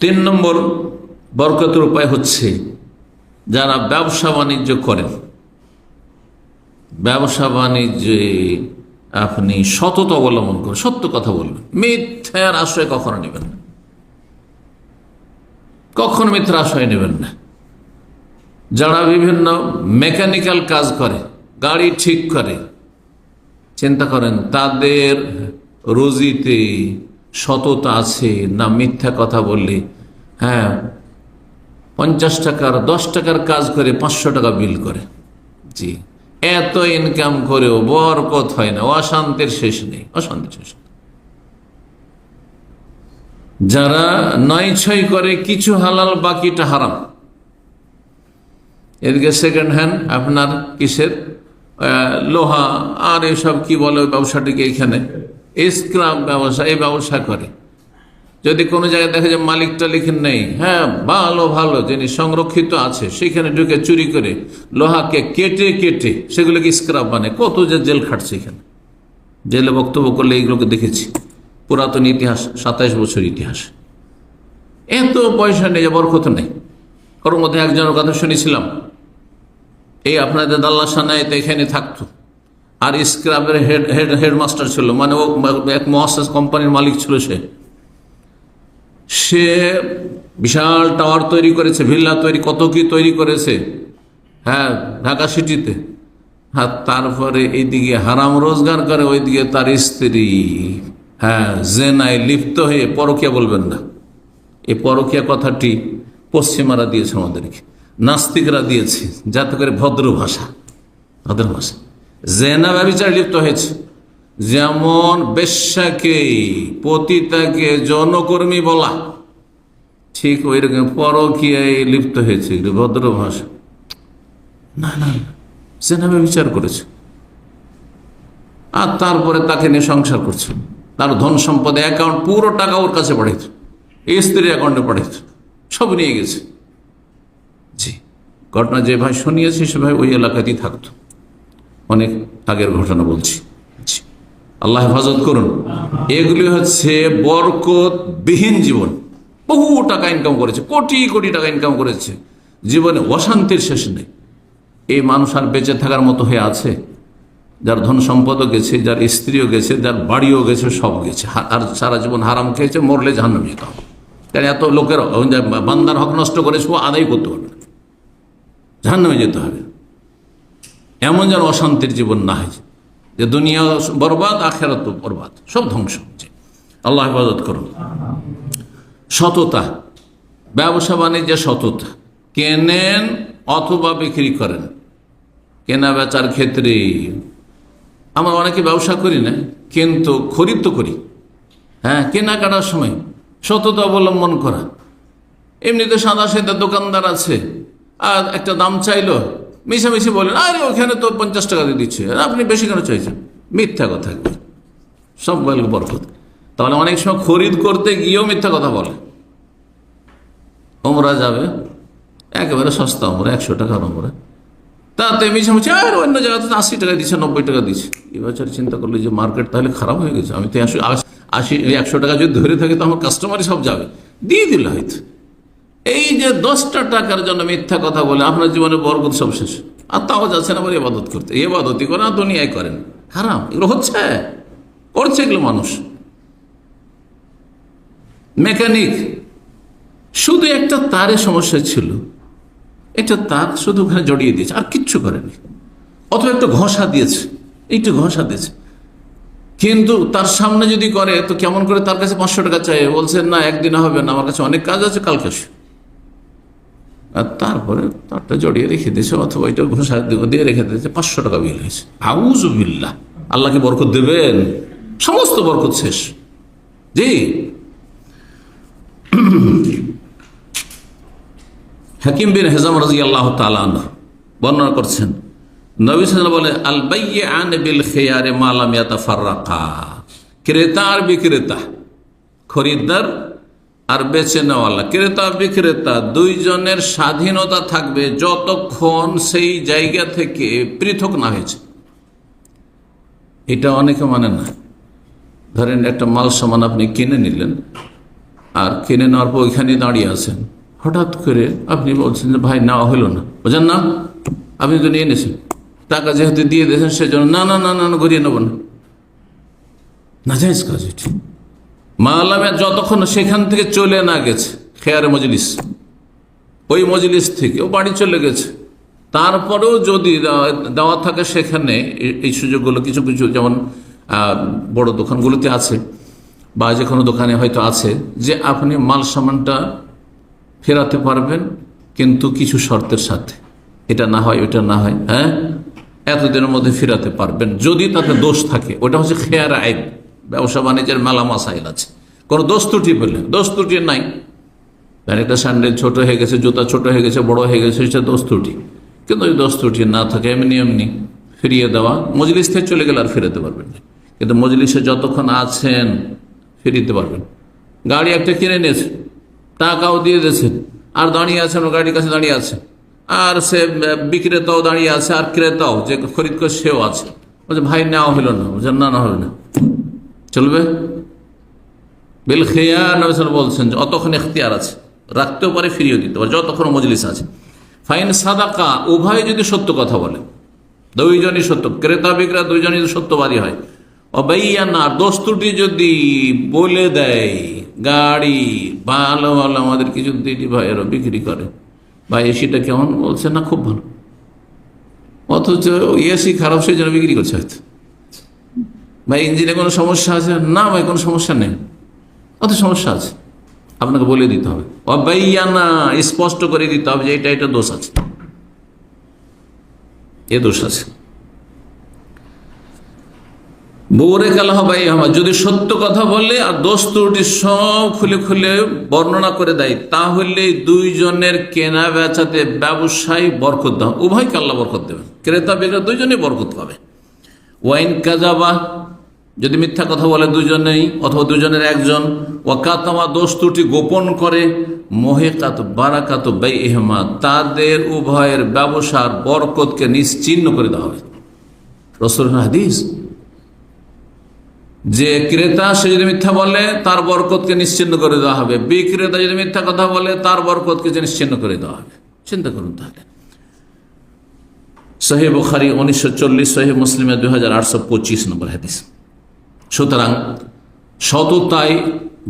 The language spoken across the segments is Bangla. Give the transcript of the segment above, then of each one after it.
তিন নম্বর বরকতের উপায় হচ্ছে যারা ব্যবসা বাণিজ্য করেন। ব্যবসা বাণিজ্যে আপনি সততা অবলম্বন করেন, সত্য কথা বলবেন। মিথ্যার আশ্রয় কখনো নেবেন না। কখনো মিথ্যার আশ্রয় নেবেন না। যারা বিভিন্ন মেকানিক্যাল কাজ করে, গাড়ি ঠিক করে, চিন্তা করেন তাদের রুজিতে সততা আছে না মিথ্যা কথা বললে? হ্যাঁ পঞ্চাশ টাকার, দশ টাকার কাজ করে পাঁচশো টাকা বিল করে। জি, এত ইনকাম করেও বরকত হয় না, অশান্তির শেষ নেই, অশান্তির শেষ যারা নয় ছয় করে কিছু হালাল, বাকিটা হারাম। এদিকে সেকেন্ড হ্যান্ড আপনার কিসের? লোহা, আর এসব কি বলে ব্যবসাটিকে এখানে? স্ক্রাব ব্যবসা, এই ব্যবসা করে। যদি কোনো জায়গায় দেখা যায় মালিকটা টালিক নেই হ্যাঁ ভালো ভালো জিনিস সংরক্ষিত আছে, সেখানে ঢুকে চুরি করে লোহাকে কেটে কেটে সেগুলোকে স্ক্রাব মানে কত যে জেল খাটছে এখানে। জেলে বক্তব্য করলে এইগুলোকে দেখেছি। পুরাতন ইতিহাস, সাতাইশ বছর ইতিহাস। এত পয়সা নেই বরকত নেই। ওর মধ্যে একজনের কথা শুনেছিলাম। এই আপনাদের দাল্লা সানাইতে এখানে থাকতো। আর স্ক্রাবের হেড হেড হেডমাস্টার ছিল। মানে ও এক মহাসাস কোম্পানির মালিক ছিল সে। সে বিশাল টাওয়ার তৈরি করেছে ভিল্লা তৈরি, কত কি তৈরি করেছে। হ্যাঁ ঢাকা সিটিতে হ্যাঁ তারপরে এইদিকে হারাম রোজগার করে, ওইদিকে তার স্ত্রী। হ্যাঁ জেনায় লিপ্ত হয়ে পরকিয়া বলবেন না। এই পরকিয়া কথাটি পশ্চিমারা দিয়েছে আমাদেরকে, নাস্তিকরা দিয়েছে, যাতে করে ভদ্র ভাষা ভদ্র ভাষা। জেনা ব্যবচার লিপ্ত হয়েছে। যেমন বেশ্যাকে, পতিতাকে, জনকর্মী বলা, ঠিক ওই রকম পরকিয়ায় লিপ্ত হয়েছে ভদ্র ভাষা। না না জেনা ব্যবচার করেছে। আর তারপরে তাকে নিয়ে সংসার করছে। তার ধন সম্পদ অ্যাকাউন্ট পুরো টাকা ওর কাছে পাঠিয়েছে স্ত্রীর অ্যাকাউন্টে পাঠিয়েছে সব নিয়ে গেছে। জি, ঘটনা যে ভাই শুনিয়েছি, সে ভাই ওই এলাকাতেই থাকতো। অনেক আগের ঘটনা বলছি। আল্লাহ হেফাজত করুন। এগুলি হচ্ছে বরকত বিহীন জীবন। বহু টাকা ইনকাম করেছে, কোটি কোটি টাকা ইনকাম করেছে। জীবনে অশান্তির শেষ নেই। এই মানুষ আর বেঁচে থাকার মতো হয়ে আছে। যার ধন সম্পদও গেছে, যার স্ত্রীও গেছে, যার বাড়িও গেছে, সব গেছে। আর সারা জীবন হারাম খেয়েছে, মরলে জাহান্নামে যেতে হবে। কারণ এত লোকের বান্দার হক নষ্ট করে সে আদায় করতে পারবে জাহান্নামে যেতে হবে। এমন যেন অশান্তির জীবন না হয়। যে দুনিয়া বরবাদ, আখেরাত বরবাদ, সব ধ্বংস হচ্ছে। আল্লাহ হেফাজত করুন। সততা। ব্যবসা বাণিজ্যে সততা। কেনেন অথবা বিক্রি করেন। কেনা বেচার ক্ষেত্রে আমরা অনেকে ব্যবসা করি না, কিন্তু খরিদ তো করি। হ্যাঁ কেনাকাটার সময় সততা অবলম্বন করা। এমনিতে সাদা সেদা দোকানদার আছে, আর একটা দাম চাইলো মিশামিশি বলেন, আরে, ওখানে তো পঞ্চাশ টাকা দিয়ে দিচ্ছে। আপনি বেশি কেন চাইছেন? মিথ্যা কথা সব বলে বরকত তাহলে অনেক সময় খরিদ করতে গিয়েও মিথ্যা কথা বলে। ওমরা যাবে, একেবারে সস্তা ওমরা একশো টাকার ওমরা তাতে মিশামিশি, আর, অন্য জায়গাতে আশি টাকা দিচ্ছে, নব্বই টাকা দিচ্ছে। এবছর চিন্তা করলে যে মার্কেট তাহলে খারাপ হয়ে গেছে। আমি তো একশো আশি, একশো টাকা যদি ধরে থাকি, তো আমার কাস্টমারই সব যাবে। দিয়ে দিল হয়তো। এই যে দশটা টাকার জন্য মিথ্যা কথা বলে আপনার জীবনে বরকত সব শেষ। আর তাও যাচ্ছেন আবার এবাদত করতে। এবাদতই করেন আর দুনিয়ায় করেন। হারাম। এগুলো হচ্ছে। করছে এগুলো মানুষ। মেকানিক। শুধু একটা তারে সমস্যা ছিল। একটা তার শুধু ওখানে জড়িয়ে দিয়েছে। আর কিচ্ছু করেনি। অথবা একটা ঘষা দিয়েছে। একটু ঘষা দিয়েছে। কিন্তু তার সামনে যদি করে, তো কেমন করে তার কাছে পাঁচশো টাকা চাই বলছে, না, একদিনে হবে না। আমার কাছে অনেক কাজ আছে, কালকে আসো। আর তারপরে তারটা জড়িয়ে রেখে দিয়েছে, অথবা এটা ঘোষা দিয়ে রেখে দিয়েছে, পাঁচশো টাকা বিল হয়েছে। আউজ বিল্লা আল্লাহকে বরকত দেবেন। সমস্ত বরকত শেষ। জি। হাকিম বিন হেজাম রাজি আল্লাহ বর্ণনা করছেন, নবী বলে আন বিল খেয়ারে বিক্রেতা, খরিদ্দার আর বেচে নেওয়ালা ক্রেতা, বিক্রেতা, দুইজনের স্বাধীনতা থাকবে যতক্ষণ সেই জায়গা থেকে পৃথক না হয়েছে। এটা অনেকে মানে না। ধরেন একটা মাল সামান আপনি কিনে নিলেন, আর কিনে নেওয়ার পর ওইখানে দাঁড়িয়ে আছেন। হঠাৎ করে আপনি বলছেন যে, ভাই, নেওয়া হলো না। বোঝেন না, আপনি তো নিয়ে নিয়েছেন। টাকা যেহেতু দিয়ে দিয়েছেন, সেজন্য না না না না গড়িয়ে নেব না। না যাইজ কাজ মালামে যতক্ষণ সেখান থেকে চলে না গেছে, খেয়ারে মজলিস, ওই মজলিস থেকে, ও বাড়ি চলে গেছে। তারপরেও যদি দেওয়া- থাকে সেখানে, এই সুযোগগুলো, কিছু কিছু যেমন বড় দোকানগুলোতে আছে, বা যে কোনো দোকানে হয়তো আছে, যে আপনি মাল সামানটা ফেরাতে পারবেন, কিন্তু কিছু শর্তের সাথে। এটা না হয় ওটা না হয় হ্যাঁ? এতদিনের মধ্যে ফেরাতে পারবেন, যদি তাতে দোষ থাকে। ওটা হচ্ছে খেয়ার আইন। ব্যবসা বাণিজ্যের মেলা মাসাইল আছে। কোনো দোষ ত্রুটি পেলে দোষ ত্রুটি নাই। একটা স্যান্ডেল ছোট হয়ে গেছে, জুতা ছোট হয়ে গেছে, বড় হয়ে গেছে, সেটা দোষ ত্রুটি। কিন্তু ওই দোষ ত্রুটি না থাকে, এমনি এমনি ফিরিয়ে দেওয়া, মজলিস থেকে চলে গেলে আর ফেরাতে পারবেন না। কিন্তু মজলিসে যতক্ষণ আছেন, ফিরিতে পারবেন গাড়ি একটা কিনে নিয়েছেন টাকাও দিয়ে দিয়েছেন আর দাঁড়িয়ে আছেন গাড়ির কাছে দাঁড়িয়ে আছে। আর সে বিক্রেতাও দাঁড়িয়ে আছে, আর ক্রেতাও, যে খরিদ করে সেও আছে। বলছে, ভাই, নেওয়া হলো না। বলছে, না না, হবে না। চলবে? বেল খেয়া বলছেন যে, অতক্ষণ এখতিয়ার আছে, রাখতেও পারে ফিরিয়ে দিতে পারে, যতক্ষণ মজলিস আছে। ফাইন সাদাকা, উভয় যদি সত্য কথা বলে, দুইজনই সত্য, ক্রেতা বিক্রেতা দুইজনই যদি সত্যবাদী হয় অবাইয়া না দোষ ত্রুটি যদি বলে দেয়, গাড়ি ভালো ভালো আমাদের কিছু দিদি ভাইয়েরও বিক্রি করে, ভাই, এসিটা কেমন? বলছে, না, খুব ভালো। অথচ এসি খারাপ, সেই জন্য বিক্রি করছে হয়তো। ভাই, ইঞ্জিনে কোনো সমস্যা আছে? না ভাই, কোনো সমস্যা নেই। অত সমস্যা আছে। আপনাকে বলে দিতে হবে। অবাইয়ানা স্পষ্ট করে দিতে হবে যে এটা এটা দোষ আছে। এ দোষ আছে। বোরে কালাহ ভাই আমার, যদি সত্য কথা বলে আর দোষ ত্রুটি সব খুলে খুলে বর্ণনা করে দেয়, তাহলে দুইজনের কেনা বেচাতে ব্যবসায়ী বরকত দেওয়া উভয়কে আল্লাহ বরকত দেবে ক্রেতা বিক্রেতা দুইজনেই বরকত পাবে। ওয়াইন কাজাবা যদি মিথ্যা কথা বলে দুজনেই অথবা দুজনের একজন, ওয়াকাতামা দোষ ত্রুটি গোপন করে, মোহেকাত বারাকাত বাই এহমা তাদের উভয়ের ব্যবসার বরকতকে নিশ্চিহ্ন করে দেওয়া হবে। রসুল হাদিস, যে ক্রেতা সে যদি মিথ্যা বলে, তার বরকতকে নিশ্চিন্ন করে দেওয়া হবে। বিক্রেতা যদি মিথ্যা কথা বলে, তার বরকতকে নিশ্চিন্ন করে দেওয়া হবে। চিন্তা করুন তাহলে। সহি বুখারি উনিশশো চল্লিশ সহি মুসলিমের দুই হাজার আটশো পঁচিশ নম্বর হাদিস। সুতরাং সততায়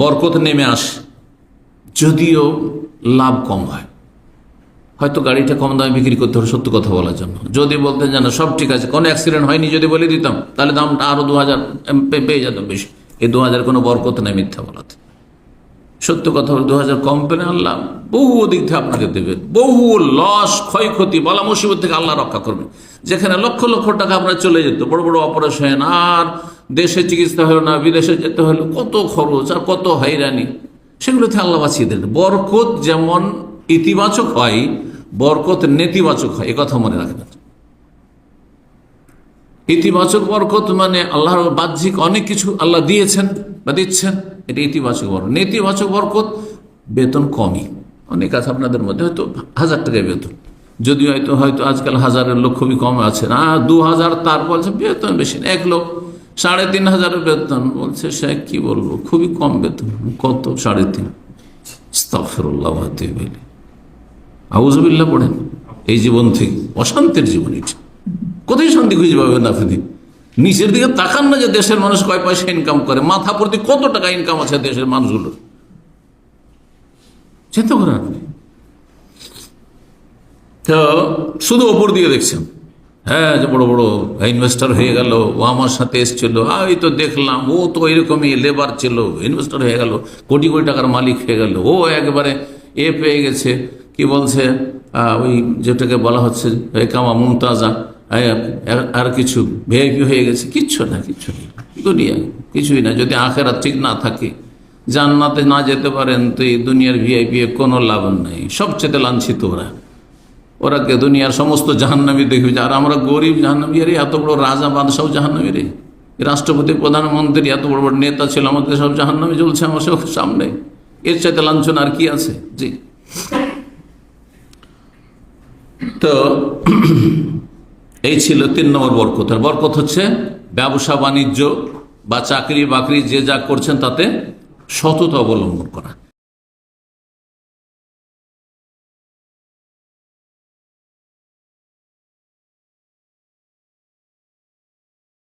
বরকত নেমে আসে, যদিও লাভ কম হয়। হয়তো গাড়িটা কম দামে বিক্রি করতে হবে, সত্য কথা বলার জন্য। যদি বলতেন জানো সব ঠিক আছে, কোনো অ্যাক্সিডেন্ট হয়নি যদি বলে দিতাম, তাহলে দামটা আরও দু হাজার পেয়ে যেতাম বেশি। এই দু হাজার কোনো বরকত নেই মিথ্যা বলাতে। সত্য কথা বলে দু হাজার কম পেলে আল্লাহ বহু দিক থেকে আপনাকে দেবেন বহু লস ক্ষয়ক্ষতি, বলা মুসিবত থেকে আল্লাহ রক্ষা করবেন যেখানে লক্ষ লক্ষ টাকা আপনার চলে যেত, বড় বড় অপারেশন আর দেশে চিকিৎসা হলো না, বিদেশে যেতে হলো, কত খরচ আর কত হয়রানি। সেগুলো থেকে আল্লাহ বাঁচিয়ে দিলেন। বরকত যেমন ইতিবাচক হয়, বরকত নেতিবাচক হয়, এ কথা মনে রাখবেন। ইতিবাচক বরকত মানে আল্লাহর বাহ্যিক অনেক কিছু আল্লাহ দিয়েছেন বা দিচ্ছেন। এটা ইতিবাচক বরকত। নেতিবাচক বরকত বেতন কমই। অনেক আছে আপনাদের মধ্যে, হয়তো হাজার টাকায় বেতন। যদি হয়তো হয়তো আজকাল হাজারের লোক খুবই কম আছে। না, দু হাজার তার বলছে বেতন বেশি না, এক লোক। সাড়ে তিন হাজারের বেতন বলছে, সে কি বলব? খুবই কম বেতন। কত? সাড়ে তিন। আউজবিল্লা পড়েন। এই জীবন থেকে অশান্তির জীবন এটা। কোথায় শান্তি খুঁজে পাবেন আপনি? নিচের দিকে তাকান না যে দেশের মানুষ কয় পয়সা ইনকাম করে, মাথা প্রতি কত টাকা ইনকাম আছে দেশের মানুষগুলোর? চিন্তা করেন আপনি। তো শুধু ওপর দিয়ে দেখছেন। হ্যাঁ যে বড় বড় ইনভেস্টার হয়ে গেল, ও আমার সাথে এসছিল এই তো দেখলাম, ও তো এরকমই লেবার ছিল ইনভেস্টার হয়ে গেল, কোটি কোটি টাকার মালিক হয়ে গেল, ও একবারে এ পেয়ে গেছে, কি বলছে ওই যেটাকে বলা হচ্ছে কামা মুমতাজা আর কিছু ভিআইপি হয়ে গেছে, কিচ্ছু না, কিচ্ছু নেই দুনিয়া কিছুই না। যদি আখেরা ঠিক না থাকে, জান্নাতে না যেতে পারেন, তো এই দুনিয়ার ভিআইপি কোনো লাভ নেই। সবচেয়ে লাঞ্ছিত ওরা। ওরা কে? দুনিয়ার সমস্ত জাহান্নামী দেখবে আর আমরা গরিব জাহান্নামী রে এত বড় রাজা বাদশাহ জাহান্নামী রে। রাষ্ট্রপতি, প্রধানমন্ত্রী, এত বড় বড় নেতা ছিল আমাদের, সব জাহান্নামী চলছে আমার সব সামনে। এর চাইতে লাঞ্ছন আর কি আছে? জি। তো এই ছিল তিন নম্বর বরকত। আর বরকত হচ্ছে ব্যবসা, বাণিজ্য বা চাকরি বাকরি যে যা করছেন তাতে সততা অবলম্বন করা।